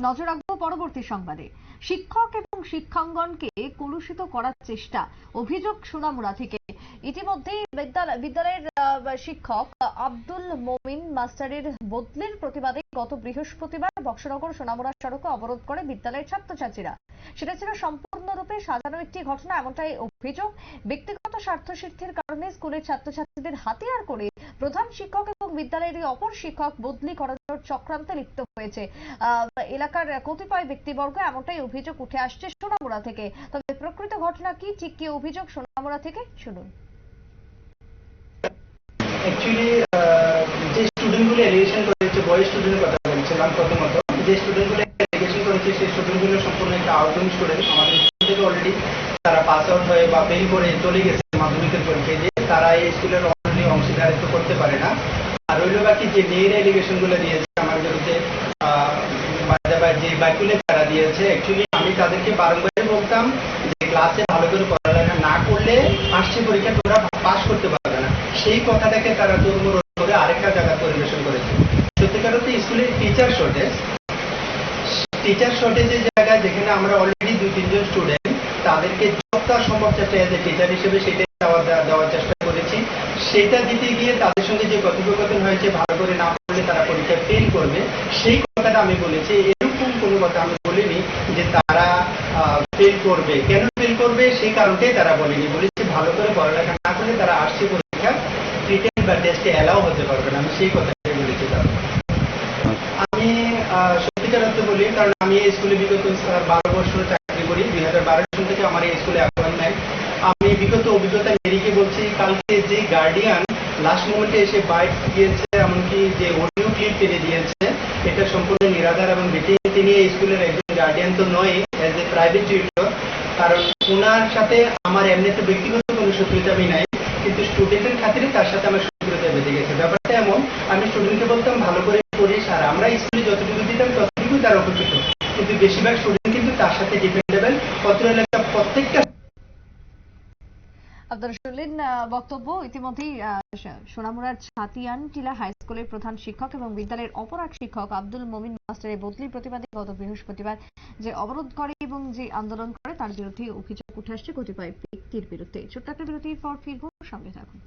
নজর রাখব পরবর্তী সংবাদে। শিক্ষক এবং শিক্ষাঙ্গনকে কলুষিত করার চেষ্টা, অভিযোগ সোনামুড়া থেকে। ইতিমধ্যেই বিদ্যালয়- বিদ্যালয়ের শিক্ষক আব্দুল মোমিন মাস্টারের বদলির প্রতিবাদে গত বৃহস্পতিবার বক্সনগর সোনামুড়া সড়কে অবরোধ করে বিদ্যালয়ের ছাত্রছাত্রীরা। সেটা ছিল সম্পূর্ণরূপে সাজানো একটি ঘটনা, এমনটাই অভিযোগ। ব্যক্তিগত স্বার্থসিদ্ধির কারণে স্কুলের ছাত্রছাত্রীদের হাতিয়ার করে প্রধান শিক্ষক এবং বিদ্যালয়ের অপর শিক্ষক বদলি করানোর চক্রান্তে লিপ্ত হয়েছে। এলাকার কতিপয় ব্যক্তিবর্গ এমনটাই অভিযোগ উঠে আসছে সোনামুড়া থেকে। তবে প্রকৃত ঘটনা কি, ঠিক কি অভিযোগ সোনামুড়া থেকে? শুনুন। অ্যাকচুয়ালি যে স্টুডেন্টগুলো এলিগেশন করেছে বয় স্টুডেন্টের কথা বলছিলাম প্রথমত। যে স্টুডেন্টগুলো সেই স্টুডেন্টগুলো সম্পূর্ণ একটা আউটগোয়িং স্টুডেন্ট আমাদের থেকে অলরেডি তারা পাস আউট হয়ে বা ফেল করে চলে গেছে মাধ্যমিকের পরীক্ষায় যে তারা এই স্কুলের অলরেডি অংশীদারিত্ব করতে পারে না। আর রইল বাকি যে মেয়েরা এলিগেশনগুলো দিয়েছে বা- বা যে বাইকুলে তারা দিয়েছে অ্যাকচুয়ালি আমি তাদেরকে বারংবার বলতাম যে ক্লাসে ভালো করে পড়ালেখা না করলে আসছে পরীক্ষা তোমরা পাস করতে পারবে না। সেই কথাটাকে তারা দুর্মূল করে আরেকটা জায়গা পরিবেশন করেছে। সত্যিকার অর্থে স্কুলের টিচার শর্টেজ টিচার শর্টেজের জায়গায় যেখানে আমরা অলরেডি দুই, তিনজন স্টুডেন্ট তাদেরকে যতটা সম্ভব চেষ্টা এজ এ টিচার হিসেবে সেটাই দেওয়ার দেওয়ার চেষ্টা করেছি। সেটা দিতে গিয়ে তাদের সঙ্গে যে কথোপকথন হয়েছে, ভালো করে না পড়লে তারা পরীক্ষায় ফেল করবে, সেই কথাটা আমি বলেছি। এরকম কোনো কথা আমি বলিনি যে তারা ফেল করবে। কেন ফেল করবে? সেই কারণটাই তারা বলেনি। বলেছি ভালো করে পড়ালেখা না করলে তারা আসছে পরীক্ষা রিটেন বা টেস্টে অ্যালাও হতে পারবে না। আমি সেই কথাটাই বলেছি আমি বলি কারণ আমি এই স্কুলে বিগত বারো বছর চাকরি করি, দুই হাজার বারো সাল থেকে আমার এই স্কুলে অ্যাপয়েন্টমেন্ট আমি বিগত অভিজ্ঞতা নিরিখে বলছি, কালকে যে গার্ডিয়ান লাস্ট মোমেন্টে এসে বাইক দিয়েছে, এমনকি যে অডিও ক্লিপ টেনে দিয়েছে, এটা সম্পূর্ণ নিরাধার এবং বেটি তিনি এই স্কুলের একজন গার্ডিয়ান তো নয় অ্যাজ এ প্রাইভেট টিউটর কারণ ওনার সাথে আমার এমনিতে ব্যক্তিগত কোনো শত্রুতা নাই, কিন্তু স্টুডেন্টের খাতিরে তার সাথে আমার শত্রুতা বেঁধে গেছে। ব্যাপারটা এমন, আমি স্টুডেন্টকে বলতাম, ভালো করে পড়িস আর আমরা স্কুলে উপকৃত কিন্তু বেশিরভাগ স্টুডেন্ট কিন্তু তার সাথে ডিপেন্ডেবল এলাকা প্রত্যেকটা শুনলেন বক্তব্য ইতিমধ্যেই সোনামুড়ার ছাতিয়ান টিলা হাই স্কুলের প্রধান শিক্ষক এবং বিদ্যালয়ের অপর এক শিক্ষক আব্দুল মমিন মাস্টারের বদলির প্রতিবাদে গত বৃহস্পতিবার যে অবরোধ করে এবং যে আন্দোলন করে, তার বিরুদ্ধে অভিযোগ উঠে আসছে কতিপয় ব্যক্তির বিরুদ্ধে। ছোট্ট একটা বিরতির পর ফিরবো, সঙ্গে থাকুন।